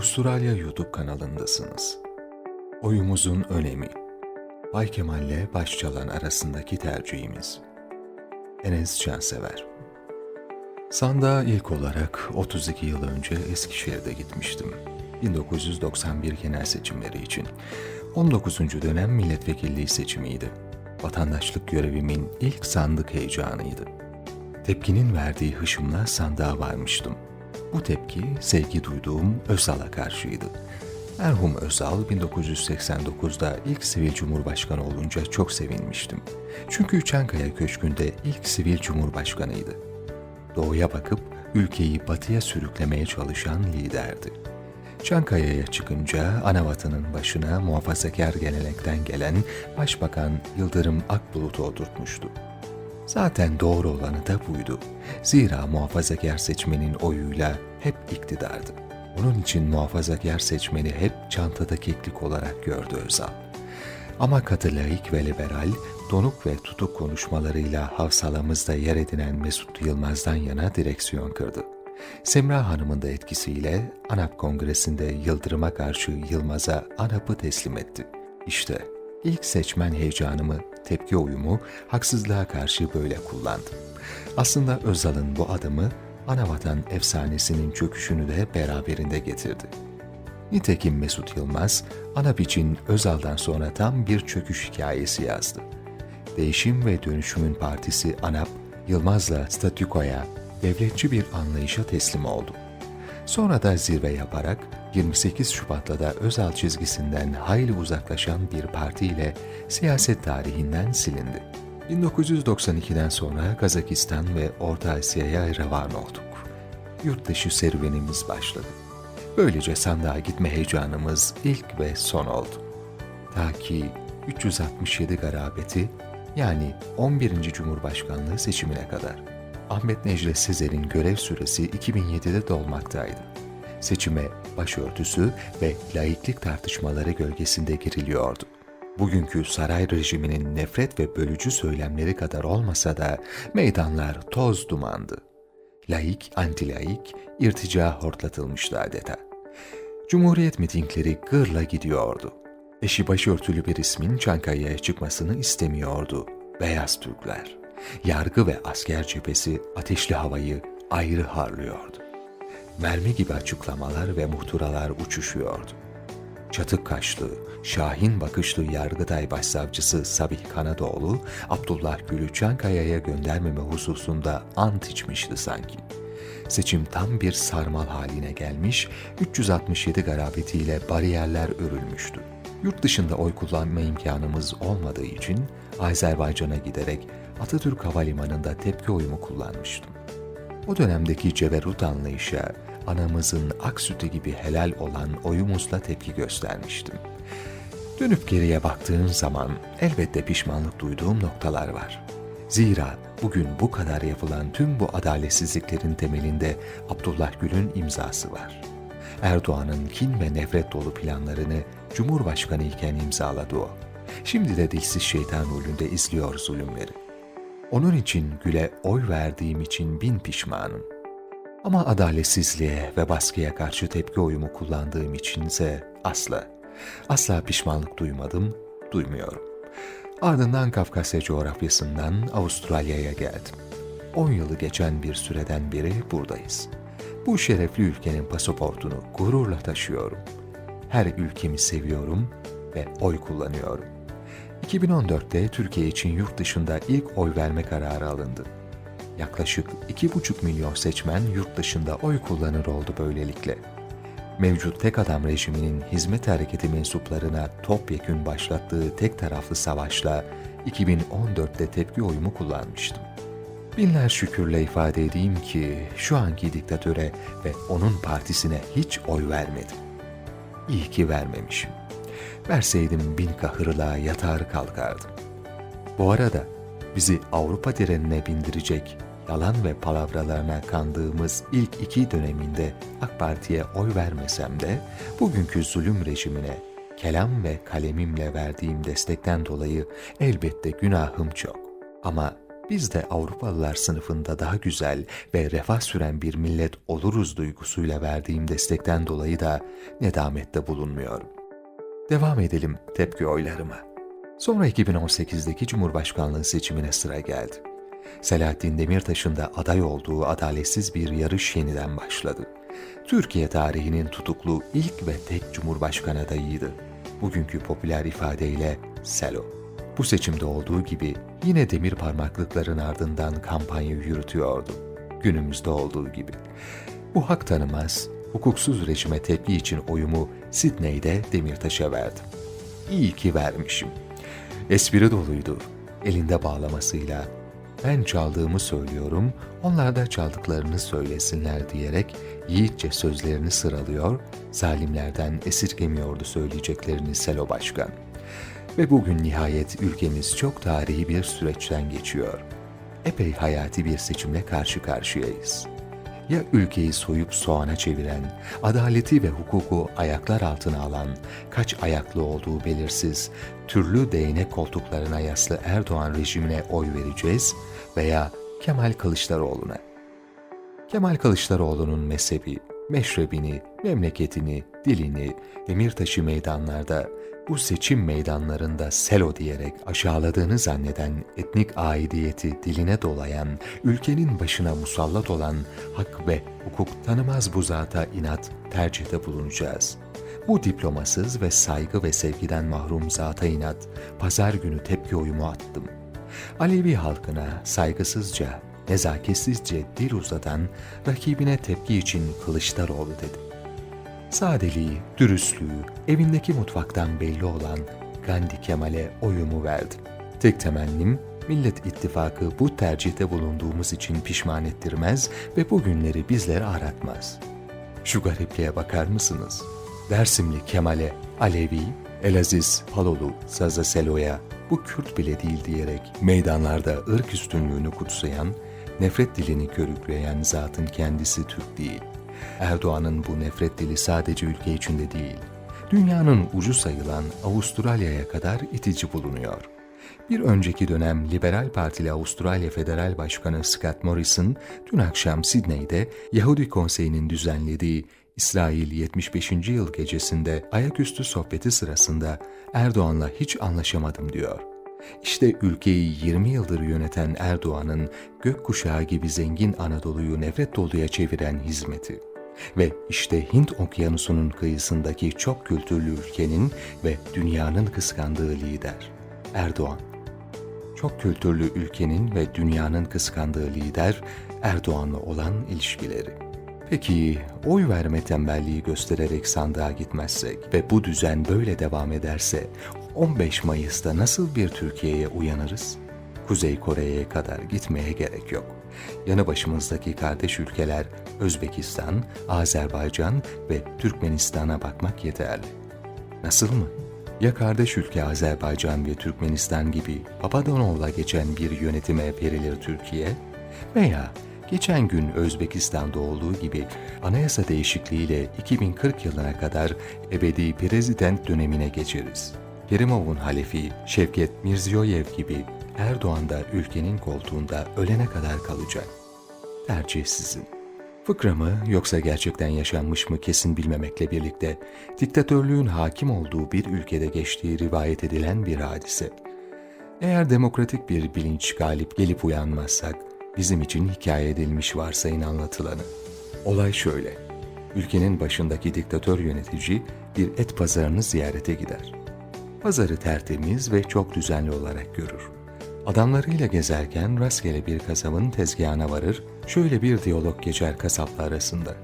Avustralya YouTube kanalındasınız. Oyumuzun önemi Bay Kemal'le Başçalan arasındaki tercihimiz Enes Cansever Sandığa ilk olarak 32 yıl önce Eskişehir'de gitmiştim. 1991 genel seçimleri için. 19. dönem milletvekilliği seçimiydi. Vatandaşlık görevimin ilk sandık heyecanıydı. Tepkinin verdiği hışımla sandığa varmıştım. Bu tepki sevgi duyduğum Özal'a karşıydı. Merhum Özal 1989'da ilk sivil cumhurbaşkanı olunca çok sevinmiştim. Çünkü Çankaya Köşkü'nde ilk sivil cumhurbaşkanıydı. Doğuya bakıp ülkeyi batıya sürüklemeye çalışan liderdi. Çankaya'ya çıkınca Anavatan'ın başına muhafazakar gelenekten gelen Başbakan Yıldırım Akbulut'u oturtmuştu. Zaten doğru olanı da buydu. Zira muhafazakar seçmenin oyuyla hep iktidardı. Onun için muhafazakar seçmeni hep çantada keklik olarak gördü Özal. Ama katı laik ve liberal, donuk ve tutuk konuşmalarıyla havsalamızda yer edinen Mesut Yılmaz'dan yana direksiyon kırdı. Semra Hanım'ın da etkisiyle ANAP Kongresi'nde Yıldırım'a karşı Yılmaz'a ANAP'ı teslim etti. İşte ilk seçmen heyecanımı, tepki oyumu haksızlığa karşı böyle kullandım. Aslında Özal'ın bu adımı Anavatan efsanesinin çöküşünü de beraberinde getirdi. Nitekim Mesut Yılmaz, ANAP için Özal'dan sonra tam bir çöküş hikayesi yazdı. Değişim ve Dönüşümün Partisi ANAP, Yılmaz'la statükoya, devletçi bir anlayışa teslim oldu. Sonra da zirve yaparak 28 Şubat'ta da Özal çizgisinden hayli uzaklaşan bir partiyle siyaset tarihinden silindi. 1992'den sonra Kazakistan ve Orta Asya'ya revan olduk. Yurt dışı serüvenimiz başladı. Böylece sandığa gitme heyecanımız ilk ve son oldu. Ta ki 367 garabeti yani 11. Cumhurbaşkanlığı seçimine kadar. Ahmet Necdet Sezer'in görev süresi 2007'de dolmaktaydı. Seçime başörtüsü ve laiklik tartışmaları gölgesinde giriliyordu. Bugünkü saray rejiminin nefret ve bölücü söylemleri kadar olmasa da meydanlar toz dumandı. Laik, antilaik, irtica hortlatılmıştı adeta. Cumhuriyet mitingleri gırla gidiyordu. Eşi başörtülü bir ismin Çankaya'ya çıkmasını istemiyordu Beyaz Türkler. Yargı ve asker cephesi ateşli havayı ayrı harlıyordu. Mermi gibi açıklamalar ve muhturalar uçuşuyordu. Çatık kaşlı, şahin bakışlı Yargıtay Başsavcısı Sabih Kanadoğlu, Abdullah Gül'ü Çankaya'ya göndermeme hususunda ant içmişti sanki. Seçim tam bir sarmal haline gelmiş, 367 garabetiyle bariyerler örülmüştü. Yurt dışında oy kullanma imkanımız olmadığı için Azerbaycan'a giderek Atatürk Havalimanı'nda tepki oyumu kullanmıştım. O dönemdeki ceberut anlayışa, anamızın ak sütü gibi helal olan oyumuzla tepki göstermiştim. Dönüp geriye baktığım zaman elbette pişmanlık duyduğum noktalar var. Zira bugün bu kadar yapılan tüm bu adaletsizliklerin temelinde Abdullah Gül'ün imzası var. Erdoğan'ın kin ve nefret dolu planlarını Cumhurbaşkanı iken imzaladı o. Şimdi de dilsiz şeytan rolünde izliyor zulümleri. Onun için Gül'e oy verdiğim için bin pişmanım. Ama adaletsizliğe ve baskıya karşı tepki oyumu kullandığım içinse asla, asla pişmanlık duymadım, duymuyorum. Ardından Kafkasya coğrafyasından Avustralya'ya geldim. 10 yılı geçen bir süreden beri buradayız. Bu şerefli ülkenin pasaportunu gururla taşıyorum. Her ülkemi seviyorum ve oy kullanıyorum. 2014'te Türkiye için yurt dışında ilk oy verme kararı alındı. Yaklaşık 2,5 milyon seçmen yurt dışında oy kullanır oldu böylelikle. Mevcut tek adam rejiminin hizmet hareketi mensuplarına topyekün başlattığı tek taraflı savaşla 2014'te tepki oyumu kullanmıştım. Binler şükürle ifade edeyim ki şu anki diktatöre ve onun partisine hiç oy vermedim. İyi ki vermemişim. Verseydim bin kahırla yatar kalkardım. Bu arada bizi Avrupa trenine bindirecek yalan ve palavralarına kandığımız ilk iki döneminde AK Parti'ye oy vermesem de bugünkü zulüm rejimine kelam ve kalemimle verdiğim destekten dolayı elbette günahım çok. Ama biz de Avrupalılar sınıfında daha güzel ve refah süren bir millet oluruz duygusuyla verdiğim destekten dolayı da nedamette bulunmuyorum. Devam edelim tepki oylarıma. Sonra 2018'deki Cumhurbaşkanlığı seçimine sıra geldi. Selahattin Demirtaş'ın da aday olduğu adaletsiz bir yarış yeniden başladı. Türkiye tarihinin tutuklu ilk ve tek Cumhurbaşkanı adayıydı. Bugünkü popüler ifadeyle Selo. Bu seçimde olduğu gibi yine demir parmaklıkların ardından kampanya yürütüyordu. Günümüzde olduğu gibi. Bu hak tanımaz, hukuksuz rejime tepki için oyumu Sidney'de Demirtaş'a verdim. İyi ki vermişim. Espri doluydu. Elinde bağlamasıyla ben çaldığımı söylüyorum, onlar da çaldıklarını söylesinler diyerek yiğitçe sözlerini sıralıyor, zalimlerden esirgemiyordu söyleyeceklerini Selo Başkan. Ve bugün nihayet ülkemiz çok tarihi bir süreçten geçiyor. Epey hayati bir seçimle karşı karşıyayız. Ya ülkeyi soyup soğana çeviren, adaleti ve hukuku ayaklar altına alan, kaç ayaklı olduğu belirsiz, türlü değnek koltuklarına yaslı Erdoğan rejimine oy vereceğiz veya Kemal Kılıçdaroğlu'na. Kemal Kılıçdaroğlu'nun mezhebi, meşrebini, memleketini, dilini, Demirtaşı meydanlarda, bu seçim meydanlarında selo diyerek aşağıladığını zanneden etnik aidiyeti diline dolayan, ülkenin başına musallat olan hak ve hukuk tanımaz bu zata inat tercihte bulunacağız. Bu diplomasız ve saygı ve sevgiden mahrum zata inat, pazar günü tepki oyumu attım. Alevi halkına saygısızca, nezaketsizce dil uzatan rakibine tepki için Kılıçdaroğlu dedi. Sadeliği, dürüstlüğü, evindeki mutfaktan belli olan Gandhi Kemal'e oyumu verdim. Tek temennim Millet İttifakı bu tercihte bulunduğumuz için pişman ettirmez ve bu günleri bizlere aratmaz. Şu garipliğe bakar mısınız? Dersimli Kemal'e Alevi, Elaziz Palolu Zaza Selo'ya bu Kürt bile değil diyerek meydanlarda ırk üstünlüğünü kutsayan, nefret dilini körükleyen zatın kendisi Türk değil. Erdoğan'ın bu nefret dili sadece ülke içinde değil, dünyanın ucu sayılan Avustralya'ya kadar itici bulunuyor. Bir önceki dönem Liberal Partili Avustralya Federal Başkanı Scott Morrison dün akşam Sydney'de Yahudi Konseyi'nin düzenlediği İsrail 75. yıl gecesinde ayaküstü sohbeti sırasında Erdoğan'la hiç anlaşamadım diyor. İşte ülkeyi 20 yıldır yöneten Erdoğan'ın gökkuşağı gibi zengin Anadolu'yu nefret doluya çeviren hizmeti. Ve işte Hint okyanusunun kıyısındaki çok kültürlü ülkenin ve dünyanın kıskandığı lider Erdoğan. Çok kültürlü ülkenin ve dünyanın kıskandığı lider Erdoğan'la olan ilişkileri. Peki oy verme tembelliği göstererek sandığa gitmezsek ve bu düzen böyle devam ederse 15 Mayıs'ta nasıl bir Türkiye'ye uyanırız? Kuzey Kore'ye kadar gitmeye gerek yok. Yanı başımızdaki kardeş ülkeler Özbekistan, Azerbaycan ve Türkmenistan'a bakmak yeterli. Nasıl mı? Ya kardeş ülke Azerbaycan ve Türkmenistan gibi Papadonov'la geçen bir yönetime verilir Türkiye veya geçen gün Özbekistan'da olduğu gibi anayasa değişikliğiyle 2040 yılına kadar ebedi prezident dönemine geçeriz. Kerimov'un halefi Şevket Mirziyoyev gibi Erdoğan da ülkenin koltuğunda ölene kadar kalacak. Tercih sizin. Fıkra mı yoksa gerçekten yaşanmış mı kesin bilmemekle birlikte diktatörlüğün hakim olduğu bir ülkede geçtiği rivayet edilen bir hadise. Eğer demokratik bir bilinç galip gelip uyanmazsak bizim için hikaye edilmiş varsayın anlatılanı. Olay şöyle. Ülkenin başındaki diktatör yönetici bir et pazarını ziyarete gider. Pazarı tertemiz ve çok düzenli olarak görür. Adamlarıyla gezerken rastgele bir kasabın tezgahına varır, şöyle bir diyalog geçer kasapla arasında.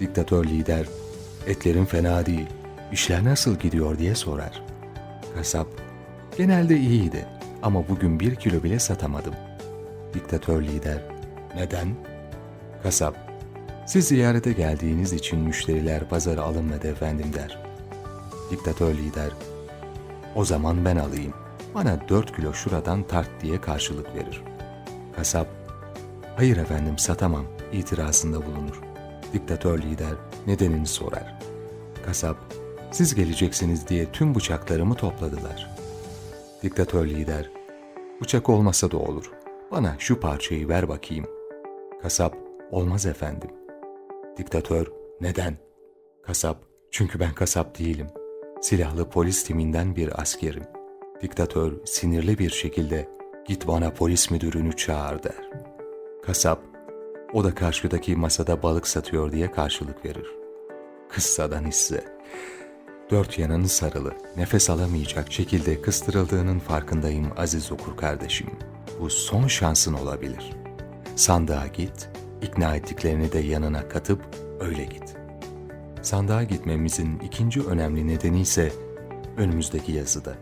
Diktatör lider, etlerin fena değil, işler nasıl gidiyor diye sorar. Kasap, genelde iyiydi ama bugün bir kilo bile satamadım. Diktatör lider, neden? Kasap, siz ziyarete geldiğiniz için müşteriler pazara alınmadı efendim der. Diktatör lider, o zaman ben alayım. Bana dört kilo şuradan tart diye karşılık verir. Kasap, hayır efendim satamam itirazında bulunur. Diktatör lider nedenini sorar. Kasap, siz geleceksiniz diye tüm bıçaklarımı topladılar. Diktatör lider, bıçak olmasa da olur. Bana şu parçayı ver bakayım. Kasap, olmaz efendim. Diktatör, neden? Kasap, çünkü ben kasap değilim. Silahlı polis timinden bir askerim. Diktatör sinirli bir şekilde git bana polis müdürünü çağır der. Kasap, o da karşıdaki masada balık satıyor diye karşılık verir. Kıssadan hisse. Dört yanın sarılı, nefes alamayacak şekilde kıstırıldığının farkındayım aziz okur kardeşim. Bu son şansın olabilir. Sandığa git, ikna ettiklerini de yanına katıp öyle git. Sandığa gitmemizin ikinci önemli nedeni ise önümüzdeki yazıda.